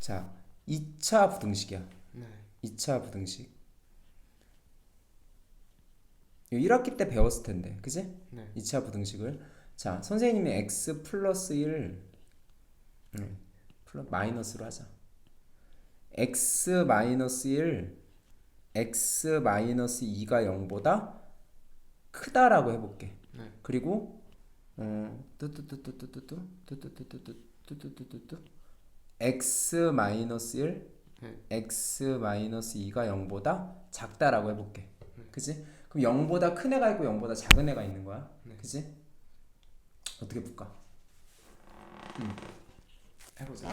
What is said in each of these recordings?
자, 2차 부등식이야. 네. 2차 부등식. 이거 1학기 때 배웠을 텐데, 그지? 네. 2차 부등식을. 자, 선생님이 x 플러스 1, 음, 플러, 마이너스로 하자. x 마이너스 1, x 마이너스 2가 0보다 크다라고 해볼게. 네. 그리고 어, 뚜뚜뚜뚜뚜뚜뚜 뚜뚜뚜뚜뚜뚜뚜뚜뚜 x 마이너스 1, 네. x 마이너스 2가 0보다 작다라고 해볼게. 그지? 그럼 0보다 큰 애가 있고 0보다 작은 애가 있는 거야. 그지? 어떻게 볼까? 음. 해보자.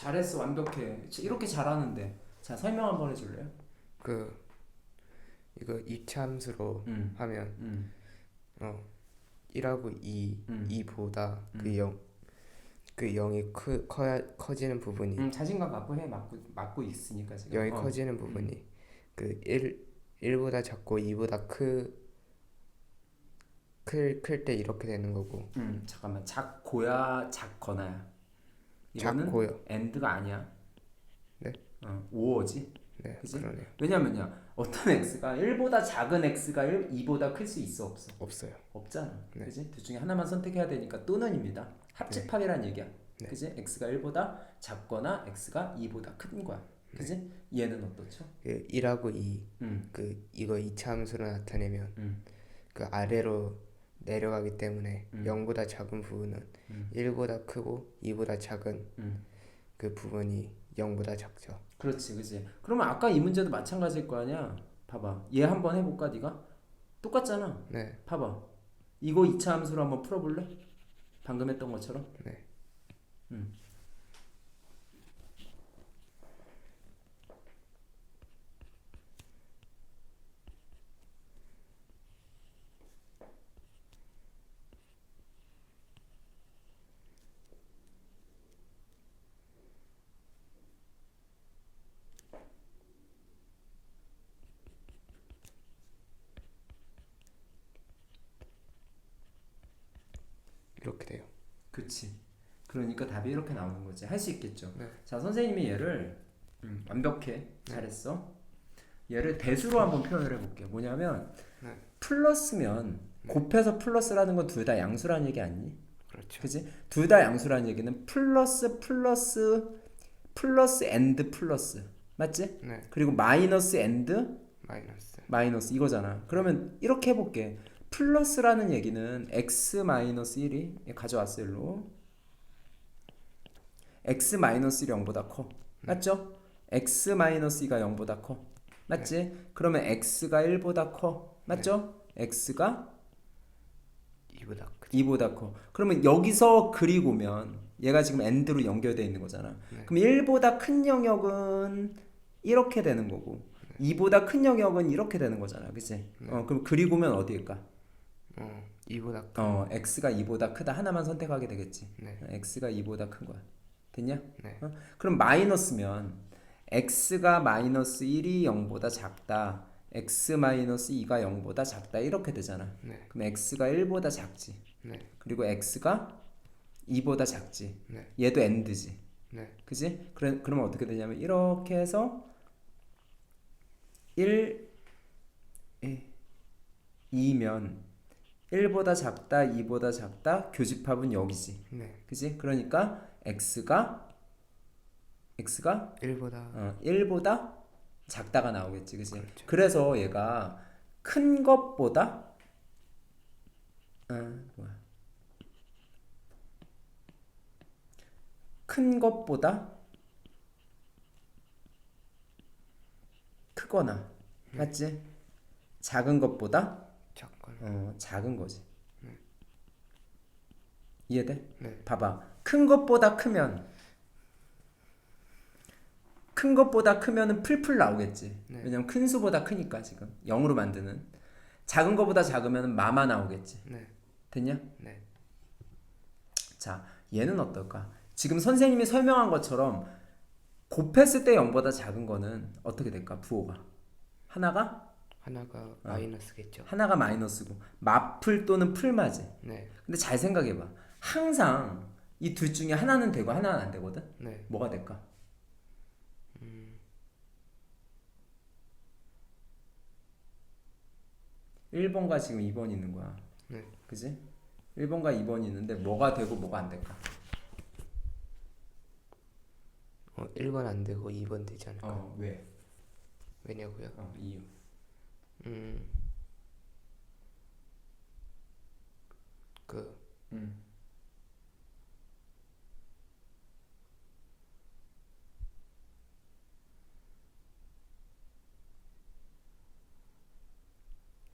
잘했어 완벽해. 이렇게 잘하는데. 자 설명 한번 해줄래요? 그 이거 이차함수로 음. 하면 음. 어 1하고 2, 음. 2보다 그 0, 그 0이 크, 커야, 커지는 부분이 음, 자신감 갖고 해 맞고 맞고 있으니까 지금. 0이 어. 커지는 부분이 그 1, 1보다 작고 2보다 크, 클, 클 때 이렇게 되는 거고 음 잠깐만 작고야 작거나야. 이거는 작고요 엔드가 아니야. 네. 어, 5어지. 네 그지? 그러네요 왜냐면요. 어떤 x가 1보다 작은 x가 1, 2보다 클 수 있어 없어? 없어요 없잖아. 네. 그지? 둘 중에 하나만 선택해야 되니까 또는입니다. 합집합이란 얘기야. 네. 그지? x가 1보다 작거나 x가 2보다 큰 거야. 그지? 얘는 어떻죠? 그 1하고 2, 음. 그 이거 이차함수로 나타내면 음. 그 아래로 내려가기 때문에 음. 0보다 작은 부분은 음. 1보다 크고 2보다 작은 음. 그 부분이 0보다 작죠. 그렇지, 그지? 그러면 아까 이 문제도 마찬가지일 거 아니야. 봐봐. 얘 한번 해볼까, 네가? 똑같잖아. 네, 봐봐. 이거 2차 함수로 한번 풀어볼래? 방금 했던 것처럼? 네. 음. 이렇게 돼요. 그치. 그러니까 답이 이렇게 나오는 거지. 할 수 있겠죠. 네. 자, 선생님이 얘를 음, 완벽해. 잘했어. 얘를 대수로 한번 표현을 해볼게. 뭐냐면 네. 플러스면 곱해서 플러스라는 건 둘 다 양수라는 얘기 아니니? 그렇죠. 그지? 둘 다 양수라는 얘기는 플러스 플러스 플러스 앤드 플러스 맞지? 네, 그리고 마이너스 앤드 마이너스. 마이너스 이거잖아. 그러면 이렇게 해볼게. 플러스라는 얘기는 x 마이너스 1이 가져왔어 일로. x 마이너스 1이 0보다 커. 맞죠? x 마이너스 2가 0보다 커. 맞지? 그러면 x가 1보다 커. 맞죠? x가 2보다 크. 2보다 커. 그러면 여기서 그리고면 얘가 지금 end로 연결되어 있는 거잖아. 네. 그럼 1보다 큰 영역은 이렇게 되는 거고 2보다 큰 영역은 이렇게 되는 거잖아. 그치? 어, 그럼 그리고면 어디일까? 어, 2보다 크. 어, x가 2보다 크다 하나만 선택하게 되겠지. 네, 어, x가 2보다 큰 거야. 됐냐? 네, 어? 그럼 마이너스면 x가 마이너스 1이 0보다 작다. x 마이너스 2가 0보다 작다. 이렇게 되잖아. 네, 그럼 x가 1보다 작지. 네, 그리고 x가 2보다 작지. 네, 얘도 end지. 네, 그지? 그래, 그러면 어떻게 되냐면 이렇게 해서 1, 2면 1보다 작다, 2보다 작다, 교집합은 여기지. 네. 그지? 그러니까 x가 x가 1보다 어, 1보다 작다가 나오겠지. 그지? 그렇죠. 그래서 얘가 큰 것보다 어, 뭐야? 큰 것보다 크거나 맞지? 작은 것보다 작거나 어, 작은 거지. 이해돼? 네. 봐봐. 큰 것보다 크면 큰 것보다 크면은 풀풀 나오겠지. 네. 왜냐면 큰 수보다 크니까 지금 0으로 만드는. 작은 것보다 작으면은 마마 나오겠지. 네. 됐냐? 네. 자, 얘는 어떨까? 지금 선생님이 설명한 것처럼 곱했을 때 0보다 작은 거는 어떻게 될까? 부호가 하나가 하나가 마이너스겠죠. 하나가 마이너스고 마풀 또는 풀마지. 네. 근데 잘 생각해봐. 항상 이 둘 중에 하나는 되고 하나는 안 되거든. 네. 뭐가 될까? 일 1번과 지금 2번 있는 거야. 네. 그지? 1번과 2번 있는데 뭐가 되고 뭐가 안 될까? 어, 1번 안 되고 2번 되지 않을까? 어, 왜? 왜냐고요? 어, 이유. 음. 그 음.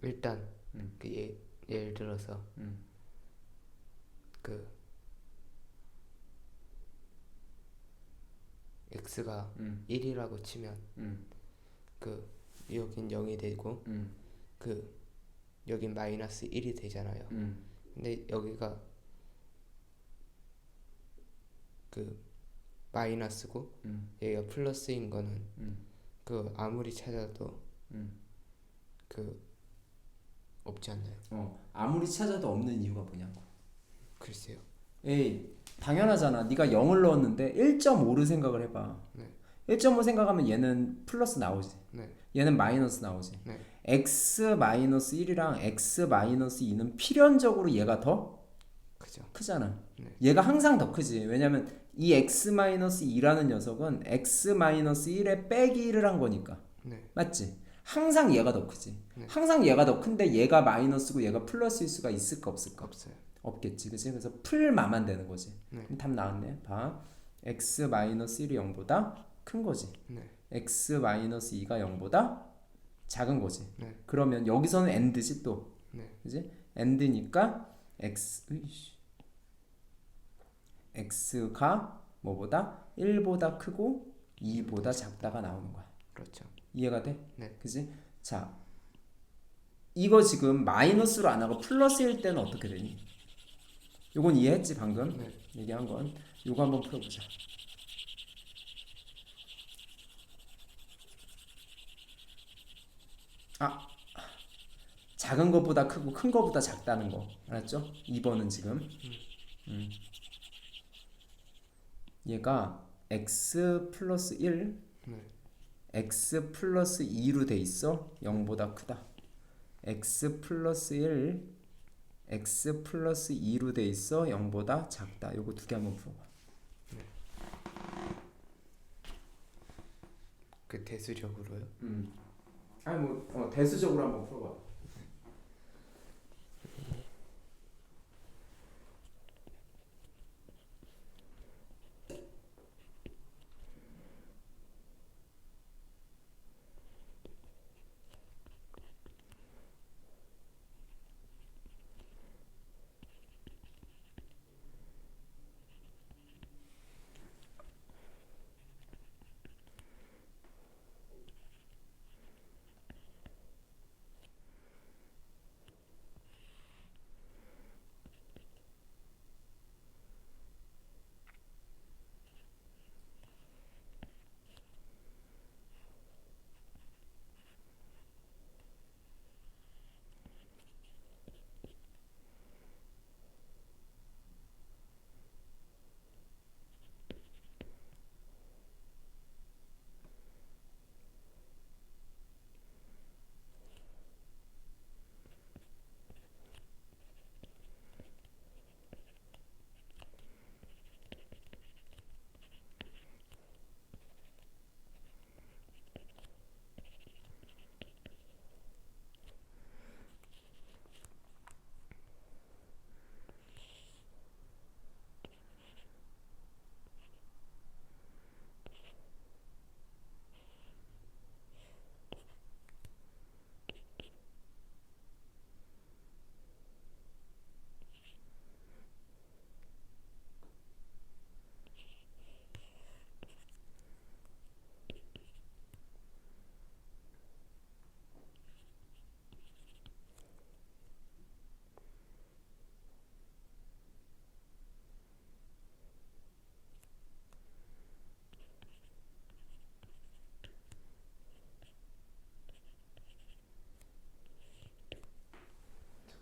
일단 음. 그 예, 예를 들어서 음. 그 x가 음. 1이라고 치면 음. 그 여긴 0이 되고 음. 그 여긴 마이너스 1이 되잖아요. 음. 근데 여기가 그 마이너스고 음. 여기가 플러스인 거는 음. 그 아무리 찾아도 음. 그 없지 않나요? 어, 아무리 찾아도 없는 이유가 뭐냐고. 글쎄요. 에이, 당연하잖아. 네가 0을 넣었는데 1.5를 생각을 해봐. 네. 1.5 생각하면 얘는 플러스 나오지. 네. 얘는 마이너스 나오지. 네. x 마이너스 1이랑 x 마이너스 2는 필연적으로 얘가 더 그죠. 크잖아. 네. 얘가 항상 더 크지. 왜냐면 이 x 마이너스 2라는 녀석은 x 마이너스 1에 빼기 1을 한 거니까. 네. 맞지? 항상 얘가 더 크지. 네. 항상 얘가 더 큰데 얘가 마이너스고 얘가 플러스일 수가 있을까 없을까? 없어요. 없겠지. 그치? 그래서 풀마만 되는 거지. 네. 답 나왔네. 봐. x 마이너스 1이 0보다 큰 거지. 네. X 마이너스 2가 0보다 작은 거지. 네. 그러면 여기서는 end지 또. 네. 그지? end니까 x 으이씨. x가 뭐보다 1보다 크고 2보다 작다가 나오는 거야. 그렇죠. 이해가 돼? 네. 그지? 자, 이거 지금 마이너스로 안 하고 플러스일 때는 어떻게 되니? 요건 이해했지 방금? 네. 얘기한 건. 요거 한번 풀어 보자. 아, 작은 것보다 크고 큰 것보다 작다는 거 알았죠? 2번은 지금. 음. 얘가 x 플러스 1 네. x 플러스 2로 돼 있어 0보다 크다 x 플러스 1 x 플러스 2로 돼 있어 0보다 작다 요거 두 개 한번 풀어봐 그 대수적으로요. 음. 아니 뭐 어, 대수적으로 한번 풀어봐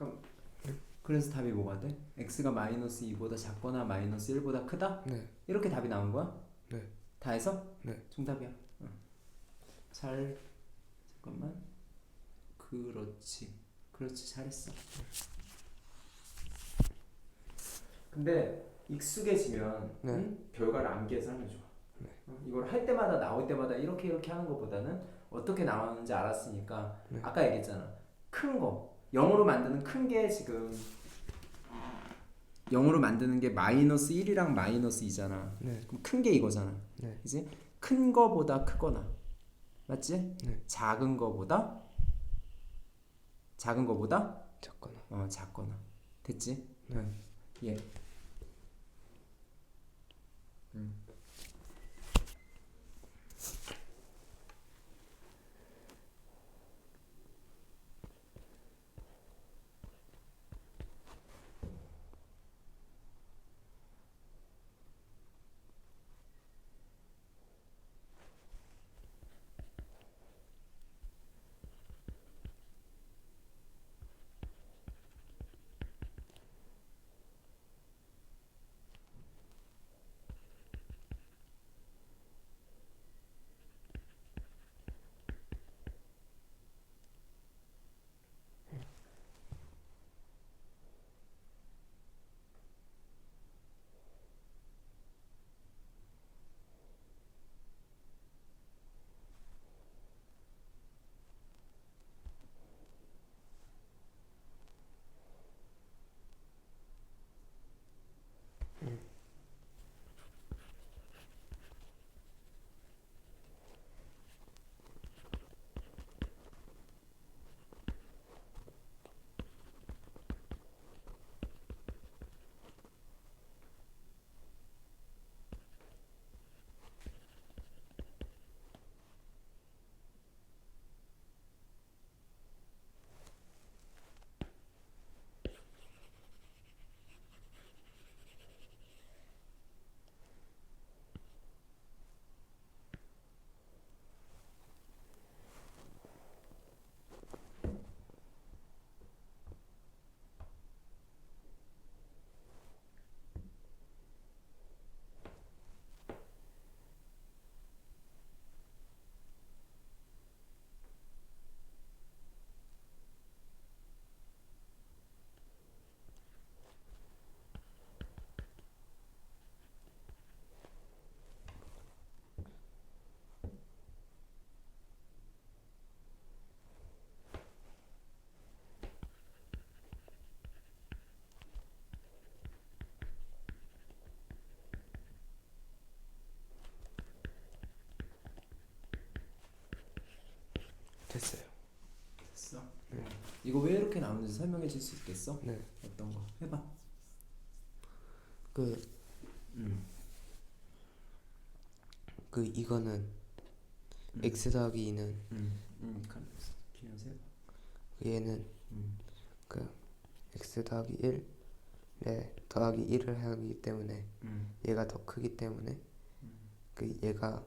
잠깐. 그래서 답이 뭐가 돼? x가 마이너스 2보다 작거나 마이너스 1보다 크다? 네. 이렇게 답이 나온 거야? 네. 다 해서? 네. 정답이야. 응. 잘 잠깐만. 그렇지. 그렇지. 잘했어. 근데 익숙해지면 네. 응? 결과를 암기해서 하면 좋아. 어, 이걸 할 때마다 나올 때마다 이렇게 이렇게 하는 것보다는 어떻게 나왔는지 알았으니까 네. 아까 얘기했잖아. 큰 거. 영어로 만드는 큰 게 지금 영어로 만드는 게 마이너스 1이랑 마이너스 2잖아. 네. 그럼 큰 게 이거잖아. 네. 이제 큰 거보다 크거나 맞지? 네. 작은 거보다 작은 거보다 작거나. 어 작거나 됐지? 네. 예. 됐 이거 왜 이렇게 나오는지 설명해 줄 수 있겠어? 네. 어떤 거? 해봐. 그, 음. 그 이거는 x 더하기 2는 음. 음. 해봐. 얘는 음. 그 x 더하기 1, 네 더하기 1을 하기 때문에 음. 얘가 더 크기 때문에 그 얘가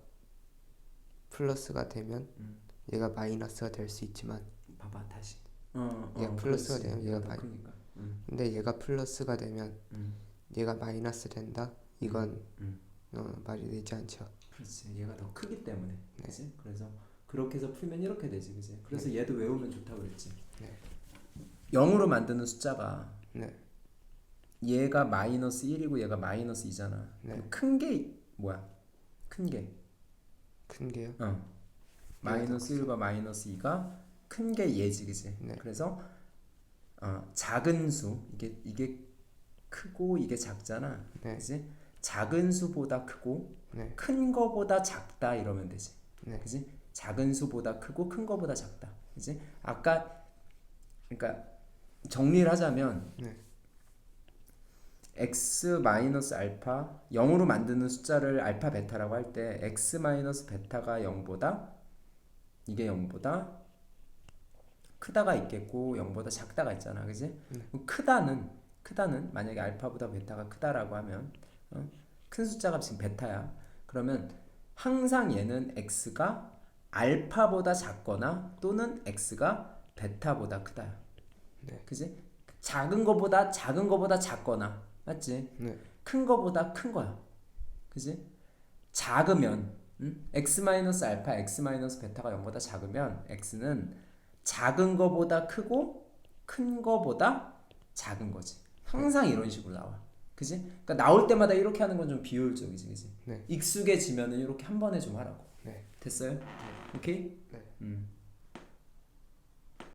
플러스가 되면 음. 얘가 마이너스가 될 수 있지만 봐봐 다시. 어. 얘가 플러스가. 되면 얘가 더 마이- 크니까. 음. 근데 얘가 플러스가 되면 음. 얘가 마이너스 된다 이건 음. 어, 말이 되지 않죠 그렇지. 얘가 더 크기 때문에. 네. 그렇지? 그래서 그렇게 해서 풀면 이렇게 되지, 그지? 그래서 얘도 외우면 좋다 그랬지. 네. 0으로 만드는 숫자가 네 얘가 마이너스 1이고 얘가 마이너스 2잖아. 네. 큰게 뭐야? 큰 게. 큰 게요 어. 마이너스 1과 마이너스 2가 큰게 얘지, 그지? 네. 그래서 어, 작은 수 이게 이게 크고 이게 작잖아, 네. 그지? 작은 수보다 크고 네. 큰 거보다 작다 이러면 되지. 네. 그지? 작은 수보다 크고 큰 거보다 작다. 그지? 아까 그러니까 정리를 하자면 네. x 마이너스 알파 0으로 만드는 숫자를 알파 베타라고 할 때 x 마이너스 베타가 0보다 이게 0보다 크다가 있겠고 0보다 작다가 있잖아. 그지? 그럼 크다는 크다는 만약에 알파보다 베타가 크다라고 하면 어? 큰 숫자가 지금 베타야. 그러면 항상 얘는 x가 알파보다 작거나 또는 x가 베타보다 크다. 네. 그지? 작은 거보다 작은 거보다 작거나 맞지? 네. 큰 거보다 큰 거야. 그지? 작으면 음? x 마이너스 알파 x 마이너스 베타가 0보다 작으면 x는 작은 거보다 크고 큰 거보다 작은 거지. 항상 이런 식으로 나와. 그지? 그러니까 나올 때마다 이렇게 하는 건 좀 비효율적이지, 그지? 네. 익숙해지면은 이렇게 한 번에 좀 하라고. 네. 됐어요? 오케이? 네. 음.